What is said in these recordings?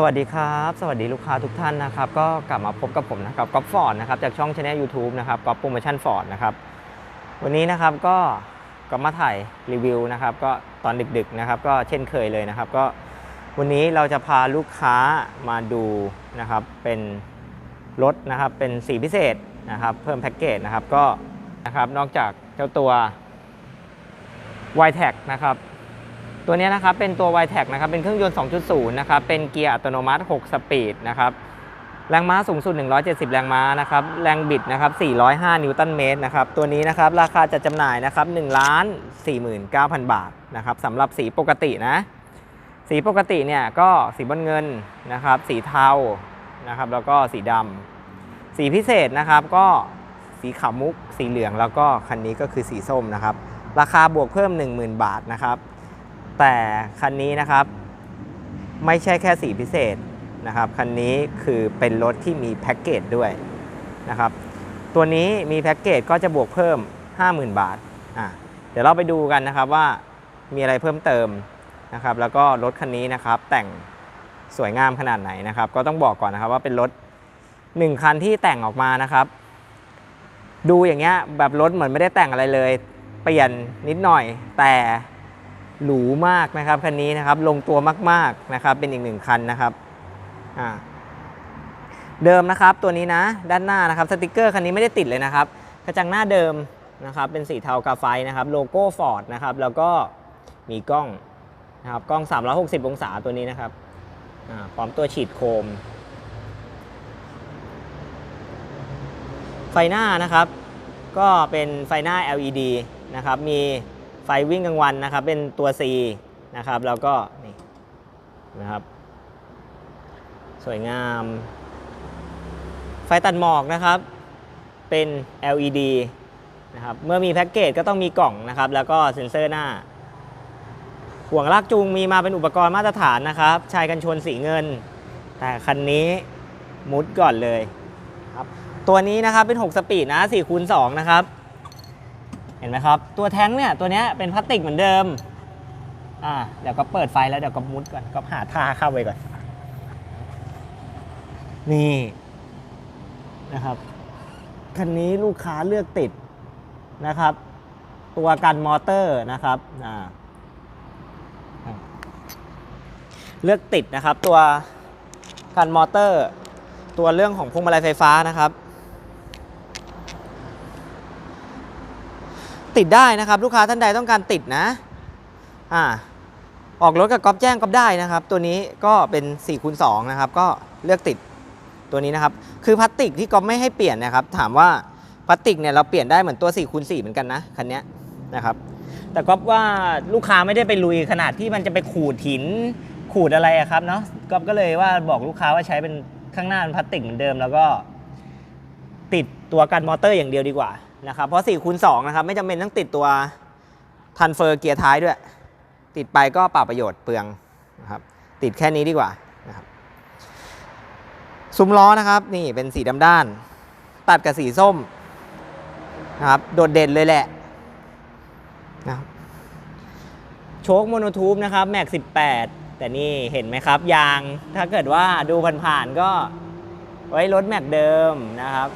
สวัสดีครับ สวัสดีลูกค้าทุกท่านนะครับ ก็กลับมาพบกับผมนะครับก๊อฟฟอร์ดนะครับจากช่องช anel YouTube นะครับก๊อฟโปรโมชั่นฟอร์ดนะครับวันนี้นะครับก็ก็มาถ่ายรีวิวนะครับ ก็ตอนดึกๆนะครับ ก็เช่นเคยเลยนะครับ ก็วันนี้เราจะพาลูกค้ามาดูนะครับ เป็นรถนะครับ เป็นสีพิเศษนะครับ เพิ่มแพ็กเกจนะครับก็นะครับนอกจากเจ้าตัว y t e c นะครับ ตัวนี้นะครับเป็นตัว y t e c นะครับเป็นเครื่องยนต์ 2.0 นะครับเป็นเกียร์อัตโนมัติ 6 สปีดนะครับแรงม้าสูงสุด 170 แรงม้านะครับแรงบิดนะครับ 405 นิวตันเมตรนะครับตัวนี้นะครับราคาจัดจำหน่ายนะครับ1ล้าน49,000 บาทนะครับสำหรับสีปกตินะสีปกติเนี่ยก็สีบนเงินนะครับสีเทานะครับแล้วก็สีดำสีพิเศษนะครับก็สีขาวมุก สีเหลืองแล้วก็คันนี้ก็คือสีส้มนะครับราคาบวกเพิ่ม 10,000 บาทนะครับ แต่คันนี้นะครับไม่ใช่แค่สีพิเศษนะครับคันนี้คือเป็นรถที่มีแพ็กเกจด้วยนะครับตัวนี้มีแพ็กเกจก็จะบวกเพิ่ม 50,000 บาทอะเดี๋ยวเราไปดูกันนะครับว่ามีอะไรเพิ่มเติมนะครับแล้วก็รถคันนี้นะครับแต่งสวยงามขนาดไหนนะครับ ก็ต้องบอกก่อนนะครับว่าเป็นรถหนึ่งคันที่แต่งออกมานะครับ ดูอย่างเงี้ยแบบรถเหมือนไม่ได้แต่งอะไรเลย เปลี่ยนนิดหน่อยแต่ หรูมากนะครับคันนี้นะครับลงตัวมากๆนะครับเป็นอีกหนึ่งคันนะครับเดิมนะครับตัวนี้นะด้านหน้านะครับสติกเกอร์คันนี้ไม่ได้ติดเลยนะครับกระจังหน้าเดิมนะครับเป็นสีเทากาไฟนะครับโลโก้ฟอร์ดนะครับแล้วก็มีกล้องนะครับกล้อง 360 องศาตัวนี้นะครับพร้อมตัวฉีดโคม ไฟหน้านะครับ ก็เป็นไฟหน้า LED นะครับมี ไฟวิ่งกลางวันนะครับ เป็นตัว C นะครับแล้วก็นี่นะครับ สวยงาม ไฟตัดหมอกนะครับ เป็น LED นะครับเมื่อมีแพ็กเกจก็ต้องมีกล่องนะครับ แล้วก็เซ็นเซอร์หน้า ห่วงลากจูงมีมาเป็นอุปกรณ์มาตรฐานนะครับชายกันชนสีเงิน แต่คันนี้มุดก่อนเลยครับตัวนี้นะครับเป็น 6 สปีดนะ4คูณ2นะครับ เห็นไหมครับ ตัวแท้งเนี่ยตัวนี้เป็นพลาสติกเหมือนเดิมอ่าเดี๋ยวก็เปิดไฟแล้วเดี๋ยวก็มุดก่อนก็หาท่าเข้าไปก่อน นี่นะครับคันนี้ลูกค้าเลือกติดนะครับ ตัวกันมอเตอร์นะครับอ่าเลือกติดนะครับ ตัวกันมอเตอร์ ตัวเรื่องของพวงมาลัยไฟฟ้านะครับ ติดได้นะครับลูกค้าท่านใดต้องการติดนะอ่าออกรถกับก๊อฟแจ้งก๊อฟได้นะครับ ตัวนี้ก็เป็น4คูณ2นะครับก็เลือกติดตัวนี้นะครับ คือพลาสติกที่ก๊อฟไม่ให้เปลี่ยนนะครับ ถามว่าพลาสติกเนี่ยเราเปลี่ยนได้เหมือนตัว4คูณ4เหมือนกันนะคันนี้นะครับ แต่ก๊อฟว่าลูกค้าไม่ได้ไปลุยขนาดที่มันจะไปขูดหินขูดอะไระครับเนาะก๊อฟก็เลยว่าบอกลูกค้าว่าใช้เป็นข้างหน้าเป็นพลาสติกเหมือนเดิม แล้วก็ติดตัวกันมอเตอร์อย่างเดียวดีกว่า นะครับเพราะ4คูณ2นะครับไม่จำเป็นต้องติดตัวทันเฟอร์เกียร์ท้ายด้วย ติดไปก็เปล่าประโยชน์เปลืองนะครับติดแค่นี้ดีกว่านะครับซุ้มล้อนะครับนี่เป็นสีดำด้าน ตัดกับสีส้มนะครับโดดเด่นเลยแหละนะครับโชคโมโนทูบนะครับแม็ก 18 แต่นี่เห็นไหมครับ ยางถ้าเกิดว่าดูผ่านๆก็ไว้รถแม็กเดิมนะครับ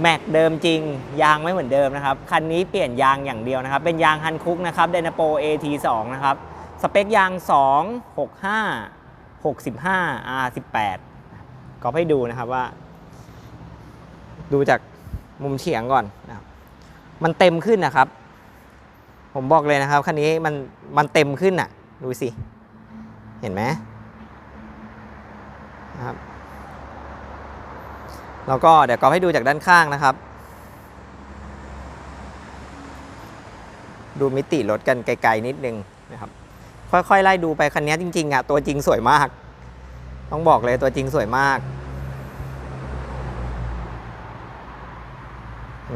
แม็กเดิมจริง ยางไม่เหมือนเดิมนะครับ คันนี้เปลี่ยนยางอย่างเดียวนะครับ เป็นยางฮันคุกนะครับเดนโป AT2 นะครับ สเปคยาง 2 65 65 R18 ก็ให้ดูนะครับว่า ดูจากมุมเฉียงก่อนนะครับมันเต็มขึ้นนะครับ ผมบอกเลยนะครับ คันนี้มันมันเต็มขึ้นอะ ดูสิ เห็นไหมนะครับ แล้วก็เดี๋ยวก็ให้ดูจากด้านข้างนะครับ ดูมิติรถกันไกลๆนิดนึงนะครับ ค่อยๆไล่ดูไปคันนี้จริงๆอะตัวจริงสวยมาก ต้องบอกเลยตัวจริงสวยมาก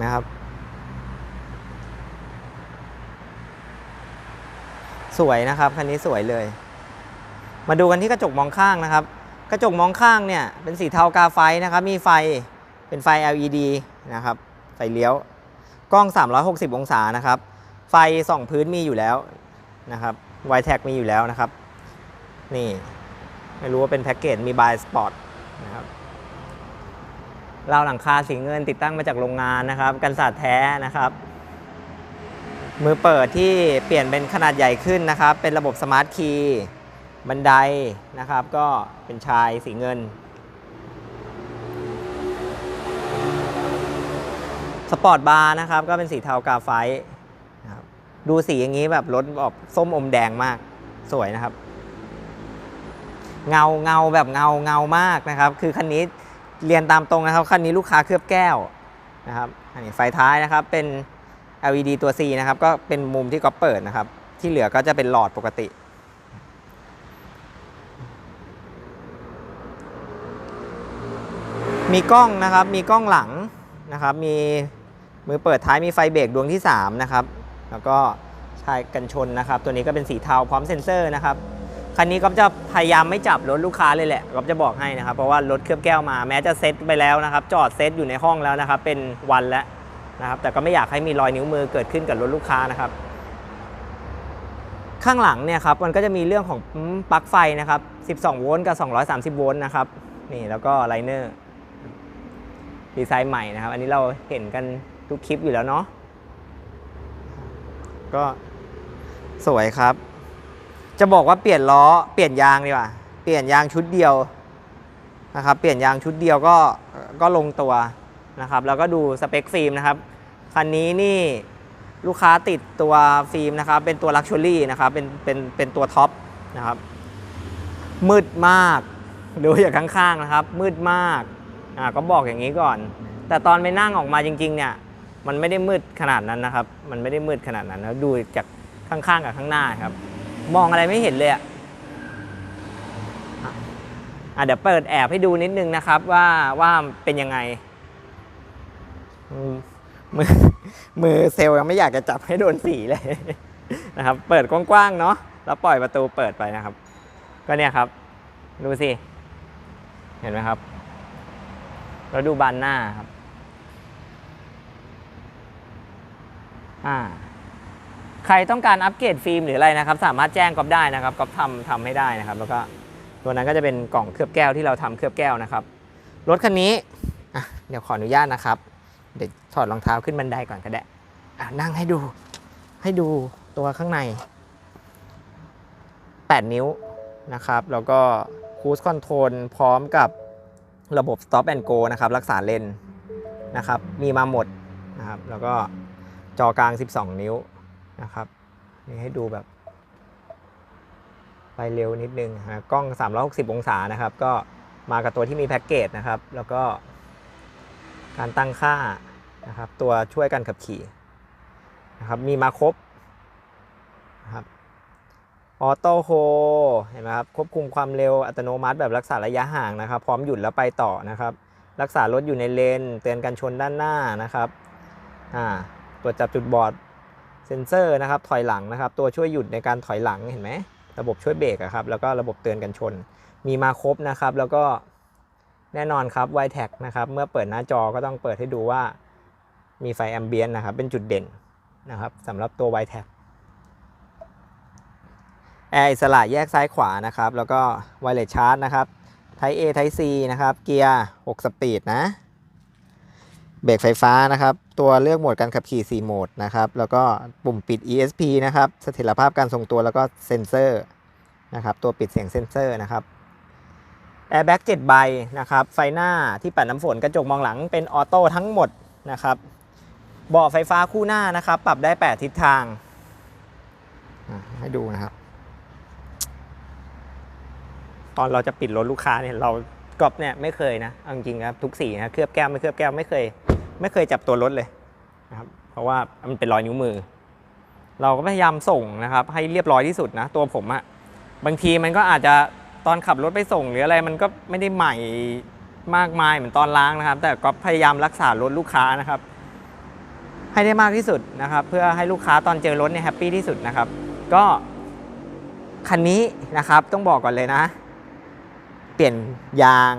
นะครับ สวยนะครับคันนี้สวยเลย มาดูกันที่กระจกมองข้างนะครับ กระจกมองข้างเนี่ยเป็นสีเทากาไฟนะครับ มีไฟเป็นไฟ LED นะครับ ไฟเลี้ยว กล้อง 360 องศานะครับ ไฟส่องพื้นมีอยู่แล้วนะครับไวแท็กมีอยู่แล้วนะครับ นี่ ไม่รู้ว่าเป็นแพ็กเกจมีบายสปอร์ตนะครับเราหลังคาสีเงินติดตั้งมาจากโรงงานนะครับ กันสาดแท้นะครับ มือเปิดที่เปลี่ยนเป็นขนาดใหญ่ขึ้นนะครับ เป็นระบบสมาร์ทคีย์ บันไดนะครับก็เป็นชายสีเงิน สปอร์ตบาร์นะครับก็เป็นสีเทากาไฟครับดูสีอย่างนี้แบบรถออกส้มอมแดงมากสวยนะครับ เงาเงาแบบเงาเงามากนะครับ คือคันนี้เรียนตามตรงนะครับคันนี้ลูกค้าเคลือบแก้วนะครับอันนี้ไฟท้ายนะครับเป็น LED ตัว C นะครับก็เป็นมุมที่ก็เปิดนะครับ ที่เหลือก็จะเป็นหลอดปกติ มีกล้องนะครับ มีกล้องหลังนะครับ มีมือเปิดท้ายมีไฟเบรกดวงที่ 3 นะครับ แล้วก็ชายกันชนนะครับ ตัวนี้ก็เป็นสีเทาพร้อมเซ็นเซอร์นะครับ คันนี้ก็จะพยายามไม่จับรถลูกค้าเลยแหละก็จะบอกให้นะครับ เพราะว่ารถเคลือบแก้วมาแม้จะเซ็ตไปแล้วนะครับ จอดเซ็ตอยู่ในห้องแล้วนะครับ เป็นวันแล้วนะครับ แต่ก็ไม่อยากให้มีรอยนิ้วมือเกิดขึ้นกับรถลูกค้านะครับ ข้างหลังเนี่ยครับมันก็จะมีเรื่องของปลั๊กไฟนะครับ 12 โวลต์กับ 230 โวลต์นะครับ นี่แล้วก็ไลเนอร์ ดีไซน์ใหม่นะครับ อันนี้เราเห็นกันทุกคลิปอยู่แล้วเนาะก็สวยครับ จะบอกว่าเปลี่ยนล้อเปลี่ยนยางดีกว่า เปลี่ยนยางชุดเดียวนะครับ เปลี่ยนยางชุดเดียวก็ก็ลงตัวนะครับ แล้วก็ดูสเปคฟิล์มนะครับ คันนี้นี่ลูกค้าติดตัวฟิล์มนะครับ เป็นตัวลักชัวรี่นะครับ เป็นเป็นเป็นตัวท็อปนะครับ มืดมาก ดูอย่างข้างๆนะครับ มืดมาก อ่าก็บอกอย่างนี้ก่อน แต่ตอนไปนั่งออกมาจริง ๆ เนี่ย มันไม่ได้มืดขนาดนั้นนะครับ มันไม่ได้มืดขนาดนั้นนะดูจากข้างๆกับข้างหน้าครับ มองอะไรไม่เห็นเลยอะอะอะเดี๋ยวเปิดแอบให้ดูนิดนึงนะครับว่าว่าเป็นยังไงมือมือเซลยังไม่อยากจะจับให้โดนสีเลยนะครับ เปิดกว้างๆเนาะแล้วปล่อยประตูเปิดไปนะครับ ก็เนี่ยครับ ดูสิ เห็นไหมครับ แล้วดูบานหน้าครับอ่าใครต้องการอัปเกรดฟิล์มหรืออะไรนะครับ สามารถแจ้งก๊อฟได้นะครับก๊อฟทำทำให้ได้นะครับ แล้วก็ตัวนั้นก็จะเป็นกล่องเคลือบแก้วที่เราทำเคลือบแก้วนะครับรถคันนี้เดี๋ยวขออนุญาตนะครับ เดี๋ยวถอดรองเท้าขึ้นบันไดก่อนก็ได้อะนั่งให้ดู ให้ดูตัวข้างใน 8 นิ้วนะครับ แล้วก็คูสคอนโทรลพร้อมกับ ระบบ Stop and Go นะครับ รักษาเลนนะครับ มีมาหมดนะครับ แล้วก็จอกลาง 12 นิ้วนะครับ นี่ให้ดูแบบ ไปเร็วนิดนึงนะกล้อง 360 องศานะครับ ก็มากับตัวที่มีแพ็กเกจนะครับ แล้วก็การตั้งค่านะครับ ตัวช่วยกันขับขี่นะครับ มีมาครบนะครับ ออโต้โฮเห็นไหมครับควบคุมความเร็วอัตโนมัติแบบรักษาระยะห่างนะครับ พร้อมหยุดแล้วไปต่อนะครับ รักษารถอยู่ในเลน เตือนการชนด้านหน้านะครับอ่าตรวจจับจุดบอดเซ็นเซอร์นะครับถอยหลังนะครับ ตัวช่วยหยุดในการถอยหลังเห็นไหมระบบช่วยเบรกครับแล้วก็ระบบเตือนกันชน มีมาครบนะครับ แล้วก็แน่นอนครับ y t a g นะครับเมื่อเปิดหน้าจอก็ต้องเปิดให้ดูว่ามีไฟแอมเบียนนะครับเป็นจุดเด่นนะครับสำหรับตัว y t a g แอร์อิสระแยกซ้ายขวานะครับ แล้วก็ไวเลสชาร์จนะครับไท A ไท C นะครับ เกียร์ 6 สปีดนะ เบรกไฟฟ้านะครับ ตัวเลือกโหมดการขับขี่ 4 โหมดนะครับ แล้วก็ปุ่มปิด ESP นะครับ เสถียรภาพการทรงตัวแล้วก็เซ็นเซอร์นะครับ ตัวปิดเสียงเซ็นเซอร์นะครับ แอร์แบ็ก7ใบนะครับ ไฟหน้าที่ปัดน้ำฝนกระจกมองหลังเป็นออโต้ทั้งหมดนะครับเบาะไฟฟ้าคู่หน้านะครับ ปรับได้ 8 ทิศทาง ให้ดูนะครับ ตอนเราจะปิดรถลูกค้าเนี่ยเรากอบเนี่ยไม่เคยนะเอาจริงครับทุกสีนะเคลือบแก้วไม่เคลือบแก้วไม่เคย ไม่เคยจับตัวรถเลยนะครับเพราะว่ามันเป็นรอยนิ้วมือ เราก็พยายามส่งนะครับ ให้เรียบร้อยที่สุดนะตัวผมอะบางทีมันก็อาจจะตอนขับรถไปส่งหรืออะไรมันก็ไม่ได้ใหม่มากมายเหมือนตอนล้างนะครับ แต่ก็พยายามรักษารถลูกค้านะครับ ให้ได้มากที่สุดนะครับ เพื่อให้ลูกค้าตอนเจอรถเนี่ยแฮปปี้ที่สุดนะครับ ก็คันนี้นะครับต้องบอกก่อนเลยนะ เปลี่ยนยาง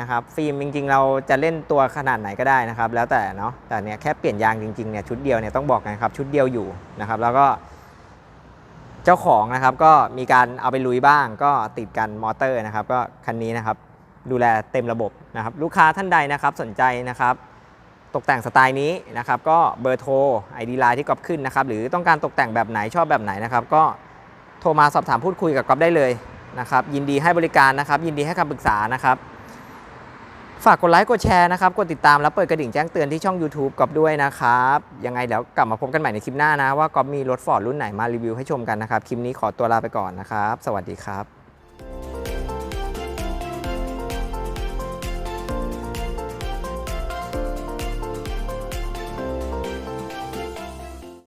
นะครับฟิล์มจริง ๆ เราจะเล่นตัวขนาดไหนก็ได้นะครับ แล้วแต่เนาะแต่เนี่ยแค่เปลี่ยนยางจริงๆเนี่ยชุดเดียวเนี่ยต้องบอกกันครับชุดเดียวอยู่นะครับ แล้วก็เจ้าของนะครับก็มีการเอาไปลุยบ้าง ก็ติดกันมอเตอร์นะครับ ก็คันนี้นะครับดูแลเต็มระบบนะครับ ลูกค้าท่านใดนะครับสนใจนะครับ ตกแต่งสไตล์นี้นะครับ ก็เบอร์โทรไอดีไลน์ที่ก๊อฟขึ้นนะครับ หรือต้องการตกแต่งแบบไหนชอบแบบไหนนะครับ ก็โทรมาสอบถามพูดคุยกับก๊อฟได้เลย นะครับยินดีให้บริการนะครับ ยินดีให้คำปรึกษานะครับ ฝากกดไลค์กดแชร์นะครับกดติดตามแล้วเปิดกระดิ่งแจ้งเตือนที่ช่อง YouTube กอบด้วยนะครับยังไงเดี๋ยวกลับมาพบกันใหม่ในคลิปหน้านะว่ากอบมีรถฟอร์ดรุ่นไหนมารีวิวให้ชมกันนะครับคลิปนี้ขอตัวลาไปก่อนนะครับ สวัสดีครับ